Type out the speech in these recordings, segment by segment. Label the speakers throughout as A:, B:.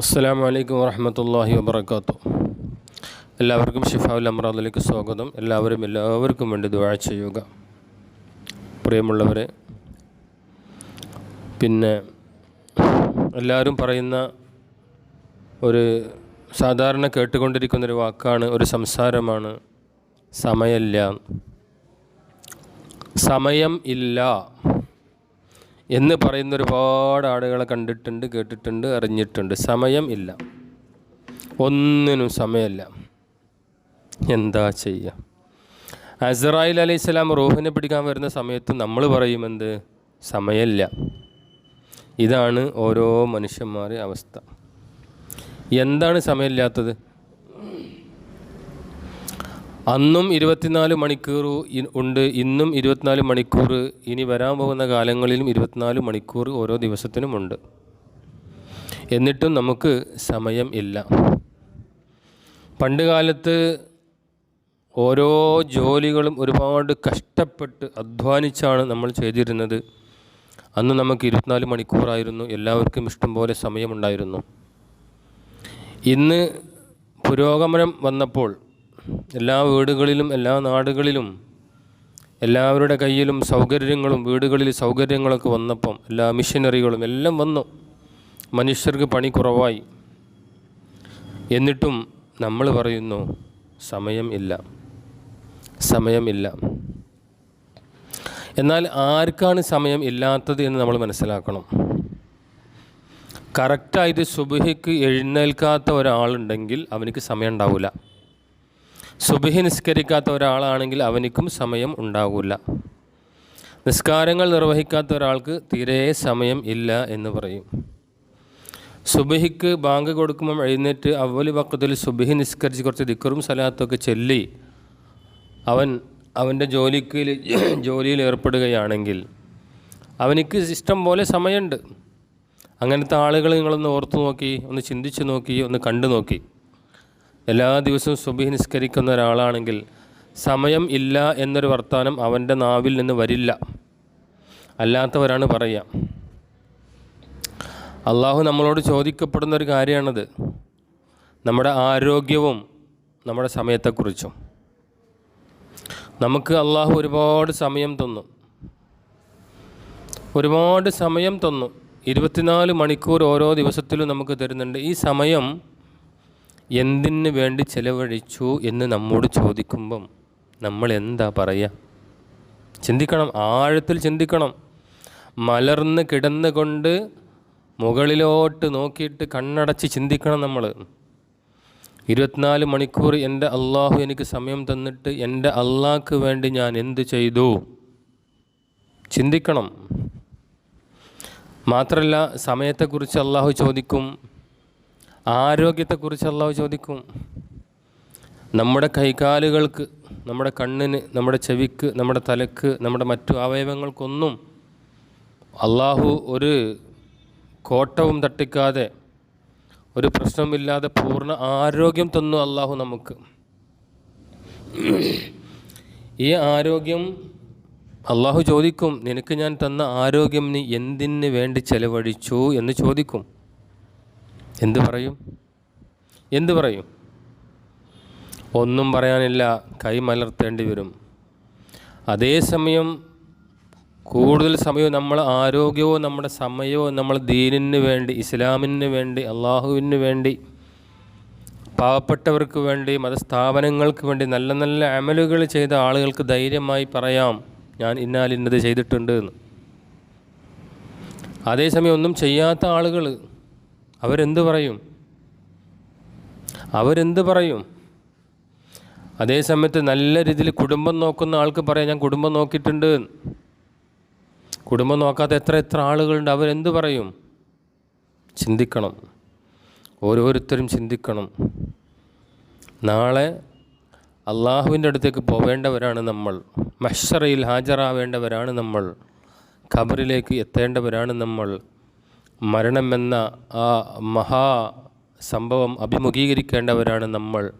A: അസ്സാം വലൈക്കും വാഹമത്തല്ലാഹി വാബർക്കാത്തു എല്ലാവർക്കും ഷിഫാവുൽ അമ്രാദിലേക്ക് സ്വാഗതം. എല്ലാവരും എല്ലാവർക്കും വേണ്ടി ദുവാ ചെയ്യുക. പ്രിയമുള്ളവരെ പിന്നെ എല്ലാവരും പറയുന്ന ഒരു സാധാരണ കേട്ടുകൊണ്ടിരിക്കുന്നൊരു വാക്കാണ് ഒരു സംസാരമാണ് സമയമില്ല സമയം ഇല്ല. എന്ന് പറയുന്ന ഒരുപാട് ആളുകളെ കണ്ടിട്ടുണ്ട് കേട്ടിട്ടുണ്ട് അറിഞ്ഞിട്ടുണ്ട്. സമയം ഇല്ല. ഒന്നിനും സമയമില്ല. എന്താ ചെയ്യുക അസറായിൽ അലൈഹി സ്വലാം റൂഹിനെ പിടിക്കാൻ വരുന്ന സമയത്ത് നമ്മൾ പറയും എന്ത്? സമയമില്ല. ഇതാണ് ഓരോ മനുഷ്യന്മാരുടെ അവസ്ഥ. എന്താണ് സമയമില്ലാത്തത്? അന്നും ഇരുപത്തിനാല് മണിക്കൂർ ഉണ്ട്. ഇന്നും ഇരുപത്തിനാല് മണിക്കൂർ. ഇനി വരാൻ പോകുന്ന കാലങ്ങളിലും ഇരുപത്തിനാല് മണിക്കൂർ ഓരോ ദിവസത്തിനുമുണ്ട് എന്നിട്ടും നമുക്ക് സമയം ഇല്ല. പണ്ട് കാലത്ത് ഓരോ ജോലികളും ഒരുപാട് കഷ്ടപ്പെട്ട് അധ്വാനിച്ചാണ് നമ്മൾ ചെയ്തിരുന്നത്. അന്ന് നമുക്ക് ഇരുപത്തിനാല് മണിക്കൂറായിരുന്നു. എല്ലാവർക്കും ഇഷ്ടംപോലെ സമയമുണ്ടായിരുന്നു. ഇന്ന് പുരോഗമനം വന്നപ്പോൾ എല്ലാ വീടുകളിലും എല്ലാ നാടുകളിലും എല്ലാവരുടെ കയ്യിലും സൗകര്യങ്ങളും വീടുകളിൽ സൗകര്യങ്ങളൊക്കെ വന്നപ്പം എല്ലാ മിഷനറികളും എല്ലാം വന്നു. മനുഷ്യർക്ക് പണി കുറവായി. എന്നിട്ടും നമ്മൾ പറയുന്നു സമയം ഇല്ല. സമയം ഇല്ല. എന്നാൽ ആർക്കാണ് സമയം ഇല്ലാത്തത് എന്ന് നമ്മൾ മനസ്സിലാക്കണം. കറക്റ്റായിട്ട് സുബഹിക്ക് എഴുന്നേൽക്കാത്ത ഒരാളുണ്ടെങ്കിൽ അവനിക്ക് സമയം ഉണ്ടാവില്ല സുബഹി നിസ്കരിക്കാത്ത ഒരാളാണെങ്കിൽ അവനിക്കും സമയം ഉണ്ടാകില്ല നിസ്കാരങ്ങൾ നിർവഹിക്കാത്ത ഒരാൾക്ക് തീരെ സമയം ഇല്ല എന്ന് പറയും. സുബിഹിക്ക് ബാങ്ക് കൊടുക്കുമ്പം എഴുന്നേറ്റ് അവലി പക്കത്തിൽ സുബിഹി നിസ്കരിച്ച് കുറച്ച് ദിക്കറും സലാത്തൊക്കെ ചൊല്ലി അവൻ അവന്റെ ജോലിക്ക് ജോലിയിൽ ഏർപ്പെടുകയാണെങ്കിൽ അവനിക്ക് ഇഷ്ടം പോലെ സമയമുണ്ട്. അങ്ങനത്തെ ആളുകൾ നിങ്ങളൊന്ന് ഓർത്തു നോക്കി ഒന്ന് ചിന്തിച്ച് നോക്കി ഒന്ന് കണ്ടു നോക്കി. എല്ലാ ദിവസവും സുബി നിസ്കരിക്കുന്ന ഒരാളാണെങ്കിൽ സമയം ഇല്ല എന്നൊരു വർത്തമാനം അവന്റെ നാവിൽ നിന്ന് വരില്ല. അല്ലാത്തവരാണ് പറയുക. അള്ളാഹു നമ്മളോട് ചോദിക്കപ്പെടുന്ന ഒരു കാര്യമാണത്. നമ്മുടെ ആരോഗ്യവും നമ്മുടെ സമയത്തെക്കുറിച്ചും. നമുക്ക് അള്ളാഹു ഒരുപാട് സമയം തന്നു. ഒരുപാട് സമയം തന്നു. ഇരുപത്തിനാല് മണിക്കൂർ ഓരോ ദിവസത്തിലും നമുക്ക് തരുന്നുണ്ട്. ഈ സമയം എന്തിനു വേണ്ടി ചെലവഴിച്ചു എന്ന് നമ്മോട് ചോദിക്കുമ്പം നമ്മൾ എന്താ പറയുക ചിന്തിക്കണം ആഴത്തിൽ ചിന്തിക്കണം. മലർന്ന് കിടന്നുകൊണ്ട് മുകളിലോട്ട് നോക്കിയിട്ട് കണ്ണടച്ച് ചിന്തിക്കണം നമ്മൾ. ഇരുപത്തിനാല് മണിക്കൂർ എന്റെ അള്ളാഹു എനിക്ക് സമയം തന്നിട്ട് എന്റെ അള്ളാഹ്ക്ക് വേണ്ടി ഞാൻ എന്ത് ചെയ്തു? ചിന്തിക്കണം. മാത്രമല്ല സമയത്തെക്കുറിച്ച് അള്ളാഹു ചോദിക്കും ആരോഗ്യത്തെക്കുറിച്ച് അള്ളാഹു ചോദിക്കും. നമ്മുടെ കൈകാലുകൾക്ക് നമ്മുടെ കണ്ണിന് നമ്മുടെ ചെവിക്ക് നമ്മുടെ തലക്ക് നമ്മുടെ മറ്റു അവയവങ്ങൾക്കൊന്നും അള്ളാഹു ഒരു കോട്ടവും തട്ടിക്കാതെ ഒരു പ്രശ്നമില്ലാതെ പൂർണ ആരോഗ്യം തന്നു അള്ളാഹു നമുക്ക്. ഈ ആരോഗ്യം അള്ളാഹു ചോദിക്കും നിനക്ക് ഞാൻ തന്ന ആരോഗ്യം നീ എന്തിന് വേണ്ടി ചെലവഴിച്ചു? എന്ന് ചോദിക്കും. എന്ത് പറയും? എന്ത് പറയും? ഒന്നും പറയാനില്ല കൈമലർത്തേണ്ടി വരും. അതേസമയം കൂടുതൽ സമയവും നമ്മൾ ആരോഗ്യവും നമ്മുടെ സമയവും നമ്മൾ ദീനിന് വേണ്ടി ഇസ്ലാമിന് വേണ്ടി അള്ളാഹുവിന് വേണ്ടി പാവപ്പെട്ടവർക്ക് വേണ്ടി മതസ്ഥാപനങ്ങൾക്ക് വേണ്ടി നല്ല നല്ല അമലുകൾ ചെയ്ത ആളുകൾക്ക് ധൈര്യമായി പറയാം ഞാൻ ഇന്നാലിന്നത് ചെയ്തിട്ടുണ്ട് എന്ന്. അതേസമയം ഒന്നും ചെയ്യാത്ത ആളുകൾ അവരെന്ത് പറയും? അവരെന്ത് പറയും? അതേ സമയത്ത് നല്ല രീതിയിൽ കുടുംബം നോക്കുന്ന ആൾക്ക് പറയാം ഞാൻ കുടുംബം നോക്കിയിട്ടുണ്ട്. കുടുംബം നോക്കാത്ത എത്ര എത്ര ആളുകളുണ്ട് അവരെന്ത് പറയും? ചിന്തിക്കണം. ഓരോരുത്തരും ചിന്തിക്കണം. നാളെ അള്ളാഹുവിന്റെ അടുത്തേക്ക് പോവേണ്ടവരാണ് നമ്മൾ. മഷറയിൽ ഹാജരാവേണ്ടവരാണ് നമ്മൾ. ഖബറിലേക്ക് എത്തേണ്ടവരാണ് നമ്മൾ. മരണമെന്ന ആ മഹാ സംഭവം അഭിമുഖീകരിക്കേണ്ടവരാണ് നമ്മൾ.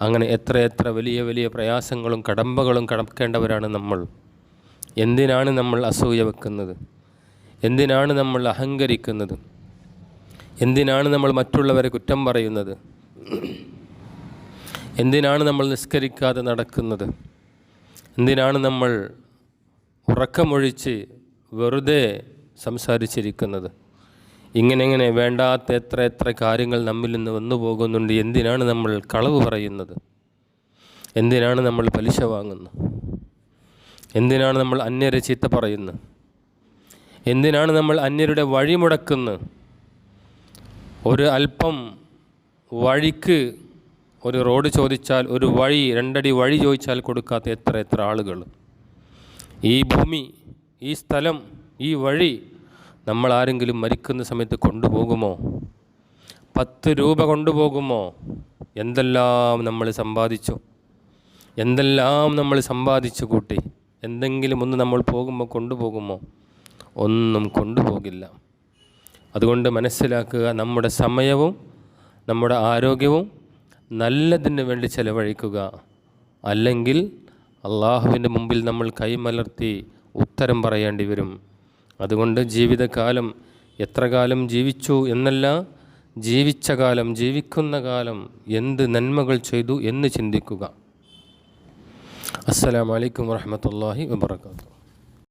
A: അങ്ങനെ എത്രയെത്ര എത്ര വലിയ വലിയ പ്രയാസങ്ങളും കടമ്പകളും കടക്കേണ്ടവരാണ് നമ്മൾ. എന്തിനാണ് നമ്മൾ അസൂയ വെക്കുന്നത്? എന്തിനാണ് നമ്മൾ അഹങ്കരിക്കുന്നത്? എന്തിനാണ് നമ്മൾ മറ്റുള്ളവരെ കുറ്റം പറയുന്നത്? എന്തിനാണ് നമ്മൾ നിസ്കരിക്കാതെ നടക്കുന്നത്? എന്തിനാണ് നമ്മൾ ഉറക്കമൊഴിച്ച് വെറുതെ സംസാരിച്ചിരിക്കുന്നത്? ഇങ്ങനെ ഇങ്ങനെ വേണ്ടാത്ത എത്ര എത്ര കാര്യങ്ങൾ നമ്മിൽ നിന്ന് വന്നു പോകുന്നുണ്ട് എന്തിനാണ് നമ്മൾ കളവ് പറയുന്നത്? എന്തിനാണ് നമ്മൾ പലിശ വാങ്ങുന്നത്? എന്തിനാണ് നമ്മൾ അന്യരെ ചീത്ത പറയുന്നത്? എന്തിനാണ് നമ്മൾ അന്യരുടെ വഴി മുടക്കുന്നത്? ഒരു അല്പം വഴിക്ക് ഒരു റോഡ് ചോദിച്ചാൽ ഒരു വഴി രണ്ടടി വഴി ചോദിച്ചാൽ കൊടുക്കാത്ത എത്ര എത്ര ആളുകൾ? ഈ ഭൂമി ഈ സ്ഥലം ഈ വഴി നമ്മൾ ആരെങ്കിലും മരിക്കുന്ന സമയത്ത് കൊണ്ടുപോകുമോ? പത്ത് രൂപ കൊണ്ടുപോകുമോ? എന്തെല്ലാം നമ്മൾ സമ്പാദിച്ചു? എന്തെല്ലാം നമ്മൾ സമ്പാദിച്ചു കൂട്ടി? എന്തെങ്കിലും ഒന്ന് നമ്മൾ പോകുമ്പോൾ കൊണ്ടുപോകുമോ? ഒന്നും കൊണ്ടുപോകില്ല. അതുകൊണ്ട് മനസ്സിലാക്കുക നമ്മുടെ സമയവും നമ്മുടെ ആരോഗ്യവും നല്ലതിന് വേണ്ടി ചിലവഴിക്കുക. അല്ലെങ്കിൽ അള്ളാഹുവിന്റെ മുമ്പിൽ നമ്മൾ കൈമലർത്തി ഉത്തരം പറയേണ്ടി വരും. അതുകൊണ്ട് ജീവിതകാലം എത്ര കാലം ജീവിച്ചു എന്നല്ല ജീവിച്ച കാലം ജീവിക്കുന്ന കാലം എന്ത് നന്മകൾ ചെയ്തു എന്ന് ചിന്തിക്കുക. അസ്സലാമലൈക്കും വാഹമത്തല്ലാഹി വബർക്കാത്തു